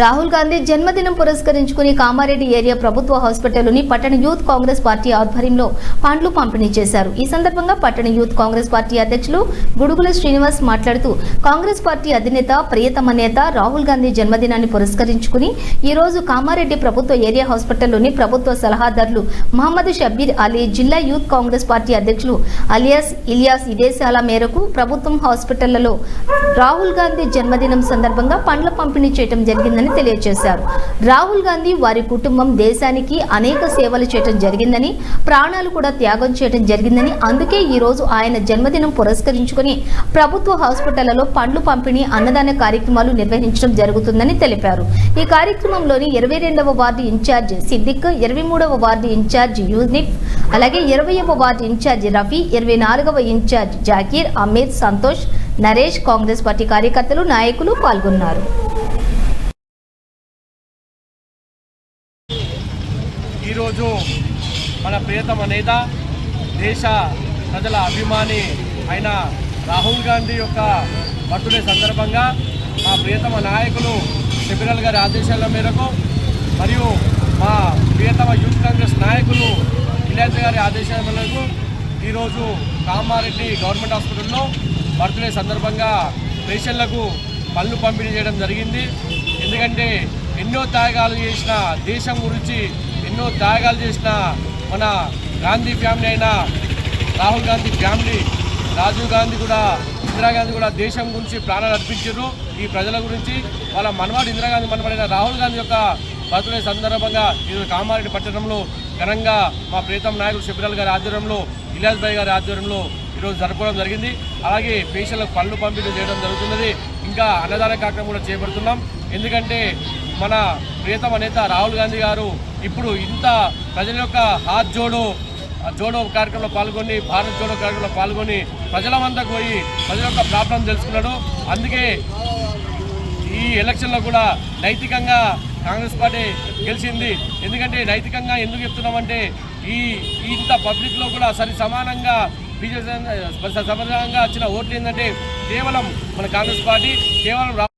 రాహుల్ గాంధీ జన్మదినం పురస్కరించుకుని కామారెడ్డి ఏరియా ప్రభుత్వ హాస్పిటల్లోని పట్టణ యూత్ కాంగ్రెస్ పార్టీ ఆధ్వర్యంలో పండ్లు పంపిణీ చేశారు. ఈ సందర్భంగా పట్టణ యూత్ కాంగ్రెస్ పార్టీ అధ్యక్షులు గుడుగుల శ్రీనివాస్ మాట్లాడుతూ కాంగ్రెస్ పార్టీ అధినేత ప్రియతమ నేత రాహుల్ గాంధీ జన్మదినాన్ని పురస్కరించుకుని ఈ రోజు కామారెడ్డి ప్రభుత్వ ఏరియా హాస్పిటల్లోని ప్రభుత్వ సలహాదారులు మహమ్మద్ షబీర్ అలీ జిల్లా యూత్ కాంగ్రెస్ పార్టీ అధ్యక్షులు అలియాస్ ఇలియాస్ ఇదేశాల మేరకు ప్రభుత్వం హాస్పిటళ్ళలో రాహుల్ గాంధీ జన్మదినం సందర్భంగా పండ్ల పంపిణీ చేయడం జరిగిందని తెలియజేశారు రాహుల్ గాంధీ వారి కుటుంబం దేశానికి అనేక సేవలు చేయడం జరిగిందని ప్రాణాలు కూడా త్యాగం చేయడం జరిగిందని అందుకే ఈ రోజు ఆయన జన్మదినం పురస్కరించుకుని ప్రభుత్వ హాస్పిటళ్ళలో పండ్లు పంపిణీ అన్నదాన కార్యక్రమాలు నిర్వహించడం జరుగుతుందని తెలిపారు. ఈ కార్యక్రమంలోని ఇరవై రెండవ వార్డు ఇన్ఛార్జ్ సిద్దిక్ ఇరవై మూడవ వార్డు ఇన్ఛార్జ్ యూనిఫ్ అలాగే ఇరవైవ వార్డు ఇన్ఛార్జ్ రఫీ ఇరవై నాలుగవ ఇన్ఛార్జ్ జాకీర్ అమీర్ సంతోష్ నరేష్ కాంగ్రెస్ పార్టీ కార్యకర్తలు నాయకులు పాల్గొన్నారు. ఈరోజు మన ప్రియతమ నేత దేశ ప్రజల అభిమాని అయిన రాహుల్ గాంధీ యొక్క బర్త్డే సందర్భంగా మా ప్రియతమ నాయకులు సెబిరల్ గారి ఆదేశాల మేరకు మరియు మా ప్రియతమ యూత్ కాంగ్రెస్ నాయకులు ఇలాంటి గారి ఆదేశాల మేరకు ఈరోజు కామారెడ్డి గవర్నమెంట్ హాస్పిటల్లో బర్త్డే సందర్భంగా పేషెంట్లకు పళ్ళు పంపిణీ చేయడం జరిగింది. ఎందుకంటే ఎన్నో త్యాగాలు చేసిన దేశం గురించి ఎన్నో త్యాగాలు చేసిన మన గాంధీ ఫ్యామిలీ అయిన రాహుల్ గాంధీ ఫ్యామిలీ రాజీవ్ గాంధీ కూడా ఇందిరాగాంధీ కూడా దేశం గురించి ప్రాణాలు అర్పించారు. ఈ ప్రజల గురించి వాళ్ళ మనవాడు ఇందిరాగాంధీ మనవాడైన రాహుల్ గాంధీ యొక్క బర్త్డే సందర్భంగా ఈరోజు కామారెడ్డి పట్టణంలో ఘనంగా మా ప్రీతం నాయకుడు శబిరాల్ గారి ఆధ్వర్యంలో ఇలాజ్ భాయ్ గారి ఆధ్వర్యంలో ఈరోజు జరుపుకోవడం జరిగింది. అలాగే పేషెంట్లకు పళ్ళు పంపిణీ చేయడం జరుగుతున్నది. ఇంకా అన్నదాన కార్యక్రమం కూడా చేపడుతున్నాం. ఎందుకంటే మన ప్రియతమ నేత రాహుల్ గాంధీ గారు ఇప్పుడు ఇంత ప్రజల యొక్క హాత్ జోడో జోడో కార్యక్రమంలో పాల్గొని భారత్ జోడో కార్యక్రమంలో పాల్గొని ప్రజల వద్దకు పోయి ప్రజల యొక్క ప్రాబ్లం తెలుసుకున్నాడు. అందుకే ఈ ఎలక్షన్లో కూడా నైతికంగా కాంగ్రెస్ పార్టీ గెలిచింది. ఎందుకంటే నైతికంగా ఎందుకు చెప్తున్నామంటే ఈ ఇంత పబ్లిక్లో కూడా సరి సమానంగా బీజేపీ సమానంగా వచ్చిన ఓట్లు ఏంటంటే కేవలం మన కాంగ్రెస్ పార్టీ కేవలం